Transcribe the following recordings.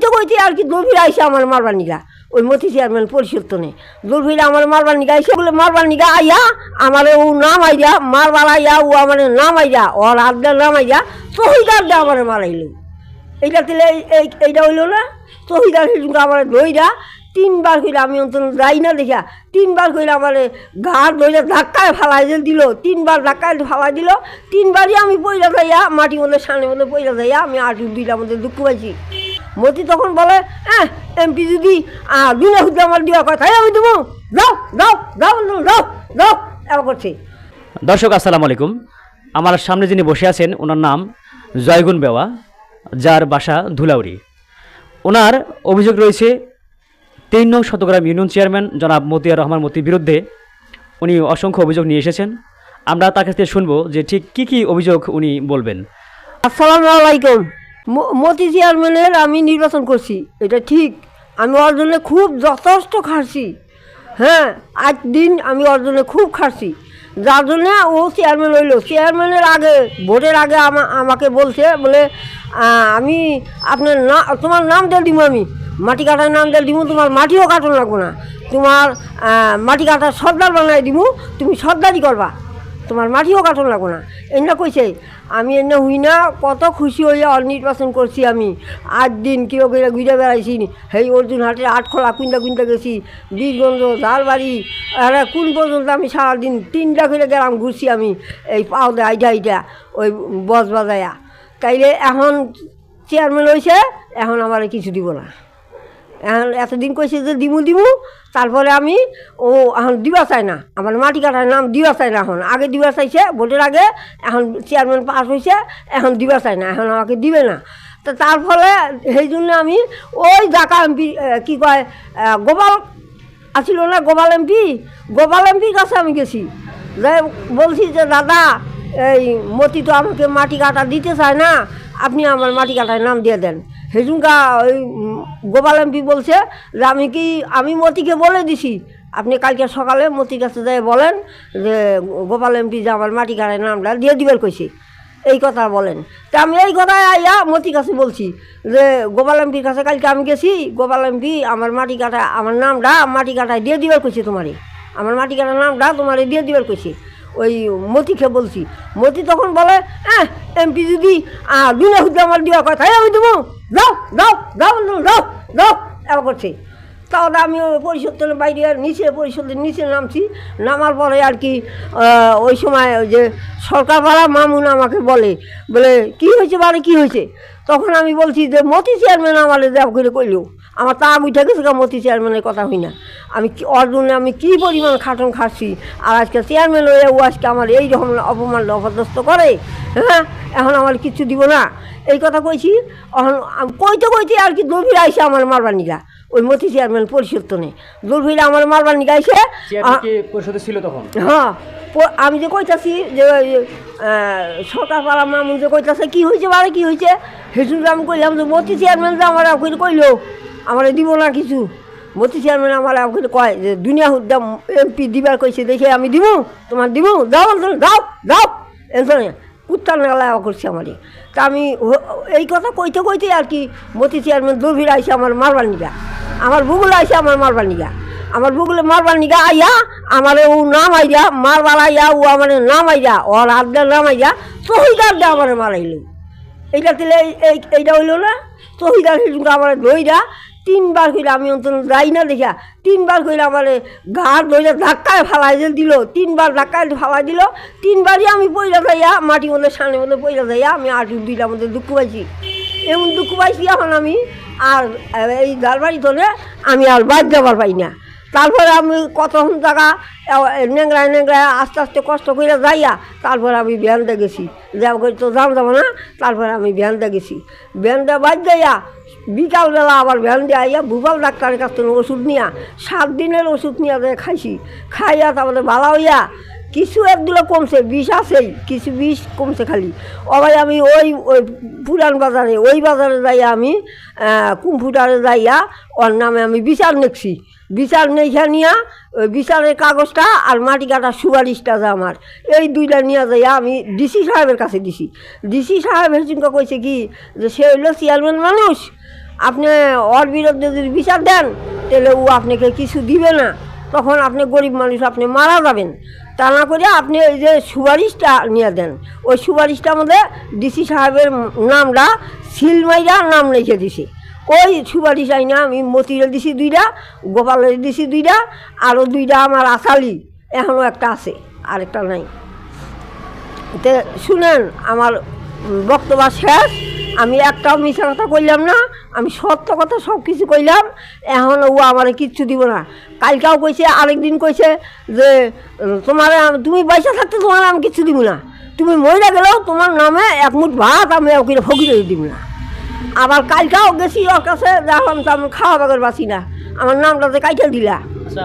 কইতে কইতে আর কি দৌড় ফিরে আইসে আমার মারবার নিগা। ওই মতি চেয়ারম্যান নেই। দৌড় আমার মারবার নিগা আইসে বলে, মারবার নিগা, আইয়া আমার ও নাম আইয়া মারবার আইয়া ও আমার নাম আইয়া ওর আড্ডার নাম আইয়া তহিদার দে আমার মারাইলো। এইটা এই এইটা হইল না? তহিদার সেদিন আমার দইরা তিনবার কইলে আমি অন্তত যাই না দেখা তিনবার কইলে আমার ঘাট ধরে ধাক্কায় ফালাই দিল, তিনবার ধাক্কায় ফালাই দিল, তিনবারই আমি পয়লা যাইয়া, মাটি মধ্যে, সামনে মধ্যে পয়লা যাইয়া আমি আটু দুইটার মধ্যে দুঃখ পাইছি। মতি তখন বলে হ্যাঁ এমপি যদি দুনিয়া হুদ্দে আমার দেওয়া কথা আমি দেবো। যাও যাও যাও যাও যাও এবার করছে। দর্শক আসসালামু আলাইকুম। আমার সামনে যিনি বসে আছেন ওনার নাম জয়গুন বেওয়া যার বাসা ধুলাউড়ি। ওনার অভিযোগ রয়েছে তিন নং শতগ্রাম ইউনিয়ন চেয়ারম্যান জনাব মতিয়ার রহমান মতির বিরুদ্ধে উনি অসংখ্য অভিযোগ নিয়ে এসেছেন। আমরা তার কাছ থেকে শুনব যে ঠিক কী কী অভিযোগ উনি বলবেন। আসসালামু আলাইকুম। মতি চেয়ারম্যানের আমি নির্বাচন করছি, এটা ঠিক। আমি ওর জন্য খুব যথেষ্ট খাটছি। হ্যাঁ আজ দিন আমি ওর জন্য খুব খাটছি। যার জন্য ও চেয়ারম্যান হইল। চেয়ারম্যানের আগে, ভোটের আগে আমা, আমাকে বলছে, বলে আমি আপনার না, তোমার নাম দিয়ে দিব আমি। মাটি কাটার নাম দিয়ে দিব তোমার মাটিও কাটন লাগবো না। তোমার মাটি কাটার সর্দার বানাই দিব তুমি সর্দারই করবা। তোমার মাটিও কাটন লাগবো না। এনে কইছে, আমি এনে হুই না, কত খুশি হইয়া নির্বাচন করছি আমি। আট দিন কিলো করে ঘুরে বেড়াইছি সেই অর্জুন হাটের আটখোলা কুইন্টা কুইন্টা গেছি, বীরগঞ্জ, ঝালবাড়ি, আরে কোন পর্যন্ত আমি সারাদিন তিনটা করে গেলাম ঘুরছি আমি, এই পাওদা আইটা আইটা ওই বস বাজায়া। তাইলে এখন চেয়ারম্যান হয়েছে এখন আমার কিছু দিব না। এতদিন কইছে যে দিমু দিমু, তারপরে আমি, ও এখন দিবা চাই না। আমার মাটি কাটার নাম দিবা চাই না এখন। আগে দিবা চাইছে, ভোটের আগে, এখন চেয়ারম্যান পাস হয়েছে এখন দিবা চাই না, এখন আমাকে দিবে না। তো তার ফলে সেই জন্য আমি ওই জাকা এমপি কী কয় গোপাল, আছিল না গোপাল এমপি গোপাল এমপির কাছে আমি গেছি। যাই বলছি যে, দাদা, এই মতি তো আমাকে মাটি কাটা দিতে চায় না, আপনি আমার মাটি কাটার নাম দিয়ে দেন। হেজুনকা ওই গোপাল এমপি বলছে যে আমি কি, আমি মতিকে বলে দিছি। আপনি কালকে সকালে মতির কাছে যাই বলেন যে, গোপাল এমপি যে আমার মাটি কাটার নামটা দিয়ে দিবেন কইছে। এই কথা বলেন। তা আমি এই কথায় আইয়া মতির কাছে বলছি যে, গোপাল এমপির কাছে কালকে আমি গেছি, গোপাল এমপি আমার মাটি কাটা আমার নামটা মাটি কাটায় দিয়ে দিবার কইছে তোমারে। আমার মাটি কাটার নামটা তোমারে দিয়ে দিবার কইছে। ওই মতিকে বলছি। মতি তখন বলে হ্যাঁ এমপি যদি দুনিয়া হুদ্দে আমার দেওয়া কথা আমি দেবো। যাও যাও যাও যাও যাও। এবার করছে। তাহলে আমি পরিষদের বাইরে আর নিচে, পরিষদের নিচে নামছি। নামার পরে আর কি ওই সময় যে সরকারপাড়া মামুন আমাকে বলে বলে, কি হয়েছে মানে কি হয়েছে? তখন আমি বলছি যে, মতি চেয়ারম্যান আমার দেব করে কইলেও আমার তা উঠে গেছে মতি চেয়ারম্যানের কথা হই না। আমি কি আমি কী পরিমাণ খাটন খাচ্ছি আর আজকে চেয়ারম্যান হয়ে ও আজকে আমার এই রকম অপমান অপদস্থ করে হ্যাঁ? এখন আমার কিচ্ছু দিব না। এই কথা কইছি এখন কইতে কইতে আর কি দৌড় আইসে আমার মারবার নিগা। ওই মতি চেয়ারম্যান পরিষদ তো নেই। দৌড় আমার মারবার নিগা আইসে পরিষদে ছিল তখন? হ্যাঁ। আমি যে কইতাছি যে সরকার পাড়া মামুন যে কইতাছে কি হয়েছে বারে কি হয়েছে সেটু আমি কইলাম যে মতি চেয়ারম্যান যে আমার কইলো আমার দিব না কিছু। মতি চেয়ারম্যান আমার ওখানে কয় যে দুনিয়া হুদ্দাম এমপি দিবার কইছে দেখে আমি দিব তোমার দিব? যাও বলতো, যাও যাও। এনসনে কুত্তার নালা করছে আমারে। তা আমি এই কথা কইতে কইতে আর কি মতি চেয়ারম্যান দৌড় আইসে আমার মারবার নিগা। আমার ভূগোল আইসে আমার মারবার নিগা। আমার বুকলে মারবার নিগা আইয়া আমার ও নাম আইয়া মারবার আইয়া ও আমার নাম আইয়া ওর আড্ডার নাম আইয়া তহিদার দে আমার মারাইলো। এইটা এই এইটা হইল না? তহিদার আমার দইরা তিনবার কইলে আমি অন্তত যাই না দেখা তিনবার কইলে আমার ঘাট ধরে ধাক্কায় ফালাই দিল। তিনবার ধাক্কায় ফালাই দিল। তিনবারই আমি পয়লা যাইয়া, মাটি মধ্যে, সামনে মধ্যে পয়লা যাইয়া আমি আর দুইটার মধ্যে দুঃখ পাইছি। এমন দুঃখ পাইছি এখন আমি, আর এই জালবাড়ি ধরে আমি আর বাদ যাবার পাই না। তারপরে আমি কতক্ষণ টাকা নেংরায় নেংরায় আস্তে আস্তে কষ্ট করে যাইয়া, তারপরে আমি ভ্যানতে গেছি। যাব করে তো যাম যাব না, তারপরে আমি ভ্যানতে গেছি। ভ্যানটা বাদ যাইয়া বিকালবেলা আবার ভ্যান দিয়ে আইয়া ভূপাল ডাক্তারের কাছ থেকে ওষুধ নিয়া, সাত দিনের ওষুধ নিয়ে খাইছি, খাইয়া তারপরে ভালো হইয়া কিছু একগুলো কমছে, বিষ আছেই, কিছু বিষ কমছে খালি। অবাই আমি ওই ওই পুরান বাজারে, ওই বাজারে যাইয়া আমি কুম্পুটারে যাইয়া ওর নামে আমি বিচার নেছি বিচার নেইখা নিয়া, ওই বিচারের কাগজটা আর মাটি কাটার সুপারিশটা যে আমার, এই দুইটা নিয়ে যাইয়া আমি ডিসি সাহেবের কাছে দিছি। ডিসি সাহেব হেসিনকে কইছে কি, যে সে হইল চেয়ারম্যান মানুষ আপনি ওর বিরুদ্ধে যদি বিচার দেন, তাহলে ও আপনাকে কিছু দিবে না। তখন আপনি গরিব মানুষ, আপনি মারা যাবেন। তা না করে আপনি এই যে সুপারিশটা নিয়ে দেন। ওই সুপারিশটার মধ্যে ডিসি সাহেবের নামটা সিলমাইরা নাম লিখে দিছি। ওই সুপারিশ আইনা আমি মতিরে দিছি দুইটা, গোপালের দিছি দুইটা, আরও দুইটা আমার আসালি। এখনও একটা আছে, আরেকটা নাই। তে শুনেন, আমার বক্তব্য শেষ। আমি একটাও মিশা কথা কইলাম না আমি সত্য কথা সব কিছু কইলাম এখন ও আমার কিচ্ছু দিব না। কালকাও কইছে আরেকদিন কইছে যে তোমার তুমি পয়সা থাকতে তোমার আমি কিচ্ছু দিব না। তুমি মরে গেলেও তোমার নামে এক মুঠ ভাত আমি ওকে ফকিরে দিব না। আবার কালকাও গেছি ওর কাছে দেখলাম তো আমি খাওয়া বাগের বাসি না। আমার নামটাতে কাইটা দিলা। আচ্ছা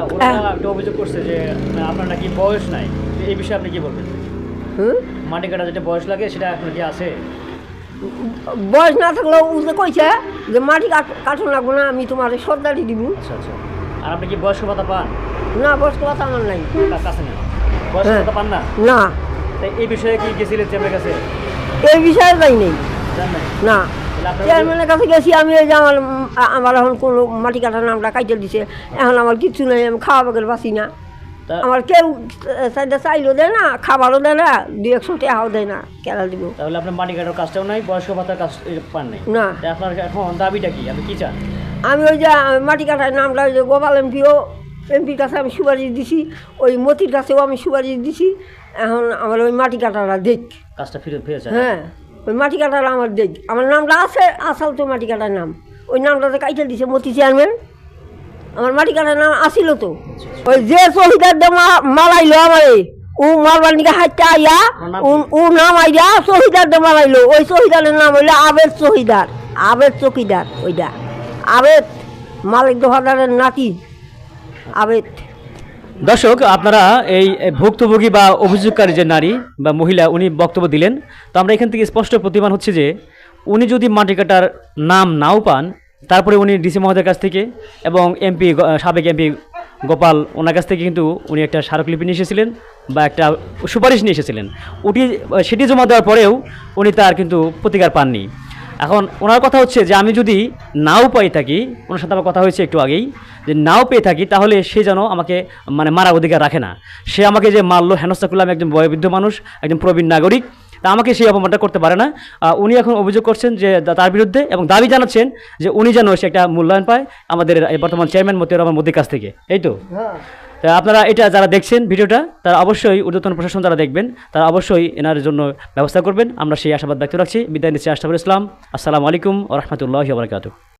একটা অভিযোগ করছে যে আপনার নাকি বয়স নাই। এই বিষয়ে আপনি কি বলবেন? হুম? মাটি কাটা যেটা বয়স লাগে সেটা আপনার কি আছে? বয়স না থাকলেও যে কইছে যে মাটি কাট লাগবো না আমি তোমার সর্দারি দিব। আচ্ছা আচ্ছা। আর আপনি কি বয়স্ক ভাতা পান? না বয়স্ক কথা আমার নাই। কাছে নেই বয়স্ক হ্যাঁ। ভাতা পান না? না। এই বিষয়ে কি গেছিলেন চেম্বার কাছে? এই বিষয়ে যাই নেই। না। চেয়ারম্যানের কাছে গেছি আমি এই যে আমার আমার এখন কোনো মাটি কাটার নামটা কাইটে দিছে। এখন আমার কিচ্ছু নেই আমি খাওয়া বাগের বাসি না। আমার কেউ সাইডে চাইলেও দেয় না খাবারও দেয় না দু একশো টাকাও দেয় না কেলা দিব। তাহলে আপনার মাটি কাটার কাজটাও নাই বয়স্ক ভাতার কাজ পান নাই? না। আপনার এখন দাবিটা কি? আপনি কি চান? আমি ওই যে মাটি কাটার নামটা ওই যে গোপাল এমপিও এমপির কাছে আমি সুপারিশ দিছি ওই মতির কাছেও আমি সুপারিশ দিছি এখন আমার ওই মাটি কাটাটা দেখ। কাজটা ফিরে ফিরে চান হ্যাঁ ওই মাটি কাটাটা আমার দেখ। আমার নামটা আছে আসাল তো মাটি কাটার নাম। ওই নামটাতে কাইটে দিছে মতি চেয়ারম্যান। আমার মাটি কাটার নাম আসিল তো। ওই যে শহীদার মালাইলো আমারে। ও মারবার নিকে হাইতে আইয়া ও- ও নাম আইয়া শহীদার দে মালাইলো। ওই শহীদারের নাম হইল আবেদ শহীদার আবেদ চকিদার ওইটা আবেদ মালিক দোহাদারের নাতি আবেদ। দর্শক আপনারা এই ভুক্তভোগী বা অভিযোগকারী যে নারী বা মহিলা উনি বক্তব্য দিলেন। তো আমরা এখান থেকে স্পষ্ট প্রতিমান হচ্ছে যে উনি যদি মাটি কাটার নাম নাও পান তারপরে উনি ডিসি মহোদয়ের কাছ থেকে এবং এমপি সাবেক এমপি গোপাল ওনার কাছ থেকে কিন্তু উনি একটা স্মারকলিপি নিয়ে এসেছিলেন বা একটা সুপারিশ নিয়ে এসেছিলেন। ওটি সেটি জমা দেওয়ার পরেও উনি তার কিন্তু প্রতিকার পাননি। এখন ওনার কথা হচ্ছে যে আমি যদি নাও পাই থাকি, ওনার সাথে আমার কথা হয়েছে একটু আগেই, যে নাও পেয়ে থাকি তাহলে সে যেন আমাকে মানে মারা অধিকার রাখে না। সে আমাকে যে মারলো, হেনস্থা একজন বয়োবৃদ্ধ মানুষ, একজন প্রবীণ নাগরিক তা আমাকে সেই অপমানটা করতে পারে না। উনি এখন অভিযোগ করছেন যে তার বিরুদ্ধে এবং দাবি জানাচ্ছেন যে উনি যেন সে একটা মূল্যায়ন পায় আমাদের বর্তমান চেয়ারম্যান মতিউর রহমান মোদির কাছ থেকে। এই তো? হ্যাঁ। তা আপনারা এটা যারা দেখছেন ভিডিওটা তারা অবশ্যই ঊর্ধ্বতন প্রশাসন যারা দেখবেন তারা অবশ্যই এনার জন্য ব্যবস্থা করবেন। আমরা সেই আশাবাদ ব্যক্ত রাখছি। বিদায় নিচ্ছি আশরাফুল ইসলাম। আসসালামু আলাইকুম ও রহমতুল্লাহ বারকাতু